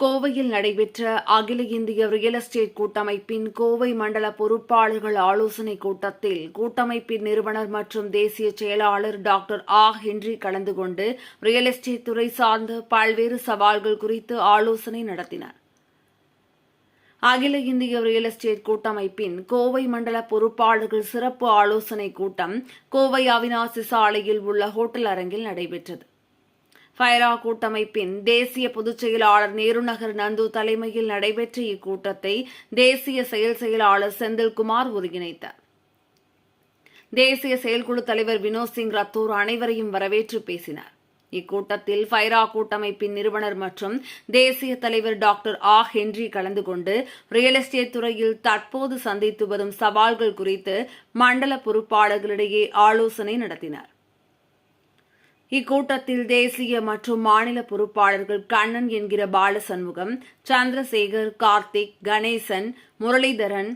கோவையில் நடைபெற்ற அகில இந்திய ரியல் எஸ்டேட் கூட்டமைப்பின் கோவை மண்டல பொறுப்பாளர்கள் ஆலோசனைக் கூட்டத்தில் கூட்டமைப்பின் நிறுவனர் மற்றும் தேசிய செயலாளர் டாக்டர் ஆ. ஹென்றி கலந்து கொண்டு ரியல் எஸ்டேட் துறை சார்ந்த பல்வேறு சவால்கள் குறித்து ஆலோசனை நடத்தினார். அகில இந்திய ரியல் எஸ்டேட் கூட்டமைப்பின் கோவை மண்டல பொறுப்பாளர்கள் சிறப்பு ஆலோசனைக் கூட்டம் கோவை அவினாசி சாலையில் உள்ள ஹோட்டல் அரங்கில் நடைபெற்றது. ஃபைரா கூட்டமைப்பின் தேசிய பொதுச் செயலாளர் நேருநகர் நந்து தலைமையில் நடைபெற்ற இக்கூட்டத்தை தேசிய செயல் செயலாளர் செந்தில்குமார் ஒருங்கிணைத்தார். தேசிய செயல்குழு தலைவர் வினோத் சிங் ரத்தோர் அனைவரையும் வரவேற்று பேசினார். இக்கூட்டத்தில் ஃபைரா கூட்டமைப்பின் நிறுவனர் மற்றும் தேசிய தலைவர் டாக்டர் ஆ. ஹென்றி கலந்து கொண்டு ரியல் எஸ்டேட் துறையில் தற்போது சந்தித்து வரும் சவால்கள் குறித்து மண்டல பொறுப்பாளர்களிடையே ஆலோசனை நடத்தினார். இக்கூட்டத்தில் தேசிய மற்றும் மாநில பொறுப்பாளர்கள் கண்ணன் என்கிற Balashanmugam Chandrasekar Karthik Ganesan Muralidharan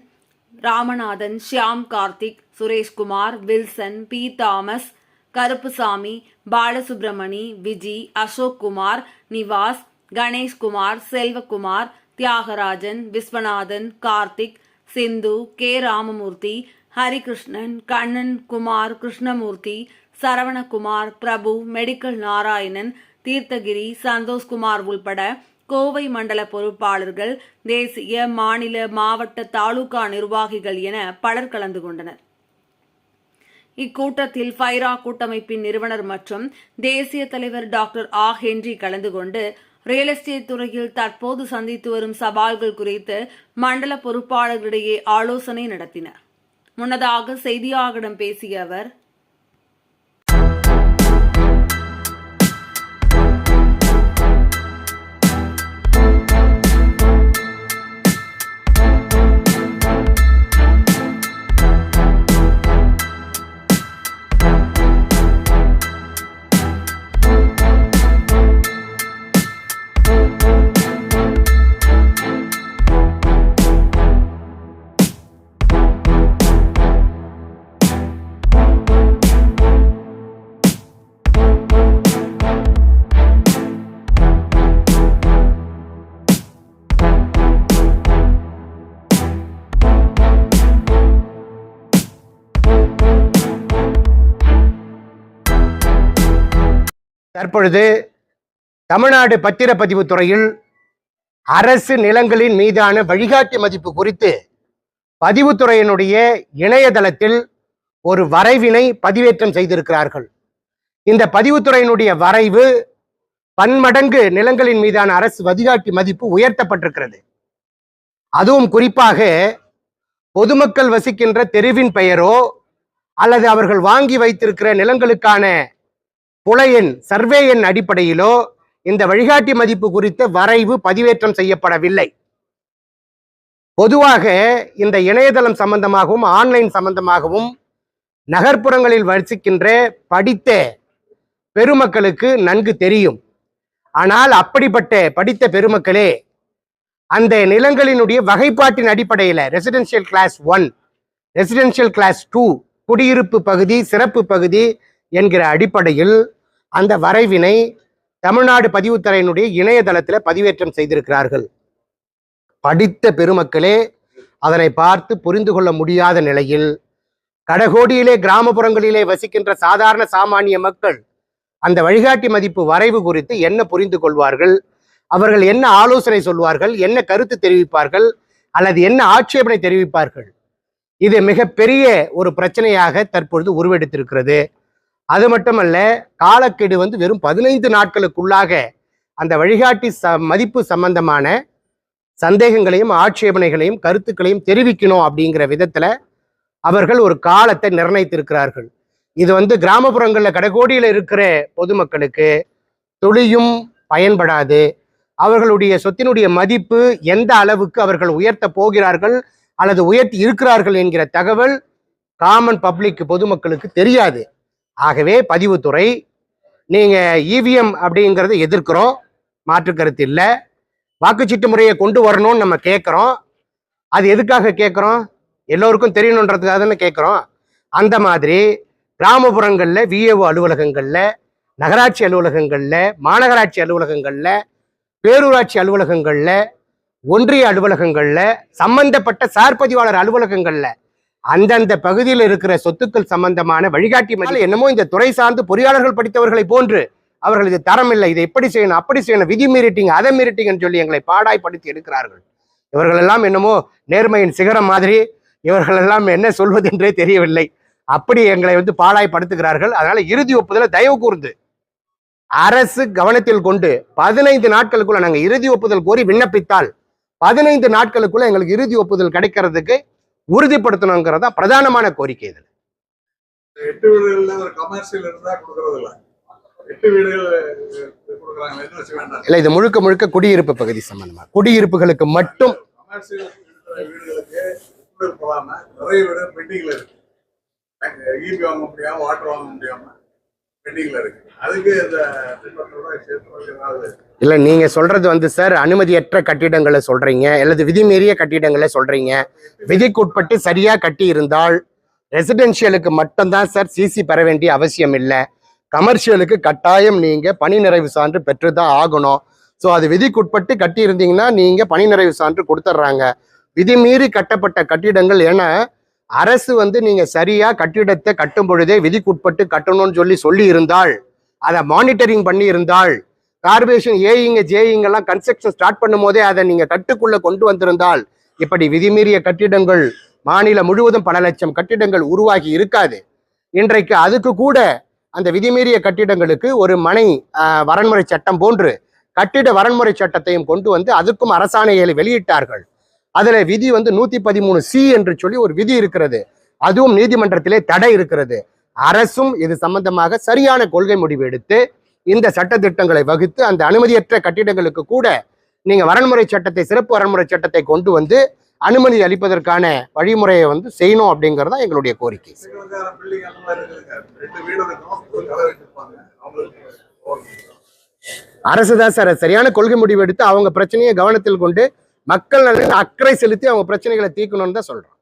Ramanathan Shyam Karthik Sureshkumar Wilson P. Thomas Karuppusamy Balasubramani Viji Ashok Kumar Nivas Ganeshkumar Selvakumar Thiyagarajan Viswanathan Karthik Sindhu K. Ramamurthy Harikrishnan Kannan Kumar Krishnamurthy Saravanakumar Prabhu medical Narayanan Theerthagiri Santhoshkumar உள்பட கோவை மண்டல பொறுப்பாளர்கள் தேசிய மாநில மாவட்ட தாலுகா நிர்வாகிகள் என பலர் கலந்து கொண்டனர். இக்கூட்டத்தில் ஃபைரா கூட்டமைப்பின் நிறுவனர் மற்றும் தேசிய தலைவர் டாக்டர் ஆ. ஹென்றி கலந்து கொண்டு ரியல் எஸ்டேட் துறையில் தற்போது சந்தித்து வரும் சவால்கள் குறித்து மண்டல பொறுப்பாளர்களிடையே ஆலோசனை நடத்தினர். முன்னதாக செய்தியாளர்களிடம் பேசிய அவர் தற்பொழுது தமிழ்நாடு பத்திரப்பதிவு துறையில் அரசு நிலங்களின் மீதான வழிகாட்டி மதிப்பு குறித்து பதிவுத்துறையினுடைய இணையதளத்தில் ஒரு வரைவினை பதிவேற்றம் செய்திருக்கிறார்கள். இந்த பதிவுத்துறையினுடைய வரைவு பன்மடங்கு நிலங்களின் மீதான அரசு வழிகாட்டி மதிப்பு உயர்த்தப்பட்டிருக்கிறது. அதுவும் குறிப்பாக பொதுமக்கள் வசிக்கின்ற தெருவின் பெயரோ அல்லது அவர்கள் வாங்கி வைத்திருக்கிற நிலங்களுக்கான புலையின் சர்வே எண் அடிப்படையிலோ இந்த வழிகாட்டி மதிப்பு குறித்த வரைவு பதிவேற்றம் செய்யப்படவில்லை. பொதுவாக இந்த இணையதளம் சம்பந்தமாகவும் ஆன்லைன் சம்பந்தமாகவும் நகர்ப்புறங்களில் வசிக்கின்ற படித்த பெருமக்களுக்கு நன்கு தெரியும். ஆனால் அப்படிப்பட்ட படித்த பெருமக்களே அந்த நிலங்களினுடைய வகைப்பாட்டின் அடிப்படையில் residential class one residential class two குடியிருப்பு பகுதி சிறப்பு பகுதி என்கிற அடிப்படையில் அந்த வரைவினை தமிழ்நாடு பதிவுத்துறையினுடைய இணையதளத்தில் பதிவேற்றம் செய்திருக்கிறார்கள். படித்த பெருமக்களே அதனை பார்த்து புரிந்து கொள்ள முடியாத நிலையில் கடகோடியிலே கிராமப்புறங்களிலே வசிக்கின்ற சாதாரண சாமானிய மக்கள் அந்த வழிகாட்டி மதிப்பு வரைவு குறித்து என்ன புரிந்து கொள்வார்கள்? அவர்கள் என்ன ஆலோசனை சொல்வார்கள்? என்ன கருத்து தெரிவிப்பார்கள்? அல்லது என்ன ஆட்சேபனை தெரிவிப்பார்கள்? இது மிகப்பெரிய ஒரு பிரச்சனையாக தற்பொழுது உருவெடுத்திருக்கிறது. அது மட்டுமல்ல காலக்கெடு வந்து வெறும் பதினைந்து நாட்களுக்குள்ளாக அந்த வழிகாட்டி ச மதிப்பு சம்பந்தமான சந்தேகங்களையும் ஆட்சேபனைகளையும் கருத்துக்களையும் தெரிவிக்கணும் அப்படிங்கிற விதத்தில் அவர்கள் ஒரு காலத்தை நிர்ணயித்திருக்கிறார்கள். இது வந்து கிராமப்புறங்களில் கடைகோடியில் இருக்கிற பொதுமக்களுக்கு துளியும் பயன்படாது. அவர்களுடைய சொத்தினுடைய மதிப்பு எந்த அளவுக்கு அவர்கள் உயர்த்த போகிறார்கள் அல்லது உயர்த்தி இருக்கிறார்கள் என்கிற தகவல் காமன் பப்ளிக் பொதுமக்களுக்கு தெரியாது. ஆகவே பதிவுத்துறை நீங்கள் இவிஎம் அப்படிங்கிறத எதிர்க்கிறோம். மாற்று கருத்து இல்லை. வாக்குச்சீட்டு முறையை கொண்டு வரணும்னு நம்ம கேட்குறோம். அது எதுக்காக கேட்குறோம்? எல்லோருக்கும் தெரியணுன்றதுக்காக தானே கேட்குறோம். அந்த மாதிரி கிராமப்புறங்களில் விஏஓ அலுவலகங்களில் நகராட்சி அலுவலகங்களில் மாநகராட்சி அலுவலகங்களில் பேரூராட்சி அலுவலகங்களில் ஒன்றிய அலுவலகங்களில் சம்பந்தப்பட்ட சார்பதிவாளர் அலுவலகங்களில் அந்தந்த பகுதியில் இருக்கிற சொத்துக்கள் சம்பந்தமான வழிகாட்டி என்னமோ இந்த துறை சார்ந்து பொறியாளர்கள் படித்தவர்களை போன்று அவர்கள் இது தரம் இல்லை இதை எப்படி செய்யணும் அப்படி செய்யணும் விதி மீறிட்டீங்க அதை மீறிட்டீங்கன்னு சொல்லி எங்களை பாடாய்படுத்தி எடுக்கிறார்கள். இவர்கள் எல்லாம் என்னமோ நேர்மையின் சிகரம் மாதிரி இவர்கள் எல்லாம் என்ன சொல்வது என்றே தெரியவில்லை. அப்படி எங்களை வந்து பாடாய்படுத்துகிறார்கள் அதனால இறுதி ஒப்புதலை தயவு கூர்ந்து அரசு கவனத்தில் கொண்டு பதினைந்து நாட்களுக்குள்ள நாங்கள் இறுதி ஒப்புதல் கோரி விண்ணப்பித்தால் பதினைந்து நாட்களுக்குள்ள எங்களுக்கு இறுதி ஒப்புதல் கிடைக்கிறதுக்கு உறுதிப்படுத்தணுங்கிறதா பிரதானமான கோரிக்கை இது எட்டு வீடுகள்ல ஒரு கமர்ஷியல் இருந்தா கொடுக்கறது இல்ல எட்டு வீடுகள் இல்ல இது முழுக்க முழுக்க குடியிருப்பு பகுதி சம்பந்தமா. குடியிருப்புகளுக்கு மட்டும் நிறைய வீடு பெண்டிங்ல இருக்கு. ஈபி வாங்க முடியாம வாட்டர் வாங்க முடியாம இல்ல நீங்க சொல்றது வந்து சார் அனுமதியற்ற கட்டிடங்களை சொல்றீங்க அல்லது விதிமீறிய கட்டிடங்களை சொல்றீங்க. விதிக்குட்பட்டு சரியா கட்டி இருந்தால் ரெசிடென்ஷியலுக்கு மட்டும்தான் சார் சிசி பெற வேண்டிய அவசியம் இல்லை. கமர்ஷியலுக்கு கட்டாயம் நீங்க பணி நிறைவு சான்று பெற்றுதான் ஆகணும். ஸோ அது விதிக்குட்பட்டு கட்டி இருந்தீங்கன்னா நீங்க பணி நிறைவு சான்று கொடுத்துட்றாங்க விதிமீறி கட்டப்பட்ட கட்டிடங்கள் ஏன்னா அரசு வந்து நீங்க சரியா கட்டிடத்தை கட்டும் பொழுதே விதிக்குட்பட்டு கட்டணும்னு சொல்லி சொல்லி இருந்தால் அதை மானிட்டரிங் பண்ணி இருந்தால் கார்பரேஷன் ஏஇங்க ஜேஇங்க எல்லாம் கன்ஸ்ட்ரக்ஷன் ஸ்டார்ட் பண்ணும் போதே அதை நீங்க கட்டுக்குள்ள கொண்டு வந்திருந்தால் இப்படி விதிமீறிய கட்டிடங்கள் மாநிலம் முழுவதும் பல லட்சம் கட்டிடங்கள் உருவாகி இருக்காது. இன்றைக்கு அதுக்கு கூட அந்த விதிமீறிய கட்டிடங்களுக்கு ஒரு மனை ஆஹ், வரன்முறை சட்டம் போன்று கட்டிட வரன்முறை சட்டத்தையும் கொண்டு வந்து அதுக்கும் அரசாணைகளை வெளியிட்டார்கள். அதுல விதி வந்து நூத்தி பதிமூணு சி என்று சொல்லி ஒரு விதி இருக்கிறது. அதுவும் நீதிமன்றத்திலே தடை இருக்கிறது. அரசும் இது சம்பந்தமாக சரியான கொள்கை முடிவு எடுத்து இந்த சட்ட திட்டங்களை வகுத்து அந்த அனுமதியற்ற கட்டிடங்களுக்கு கூட நீங்க வரன்முறை சட்டத்தை சிறப்பு வரன்முறை சட்டத்தை கொண்டு வந்து அனுமதி அளிப்பதற்கான வழிமுறையை வந்து செய்யணும் அப்படிங்கிறது தான் எங்களுடைய கோரிக்கை. அரசுதான் அரசு தான் சார் சரியான கொள்கை முடிவு எடுத்து அவங்க பிரச்சனையை கவனத்தில் கொண்டு மக்கள் நலனில் அக்கறை செலுத்தி அவங்க பிரச்சனைகளை தீர்க்கணும்னு தான் சொல்கிறோம்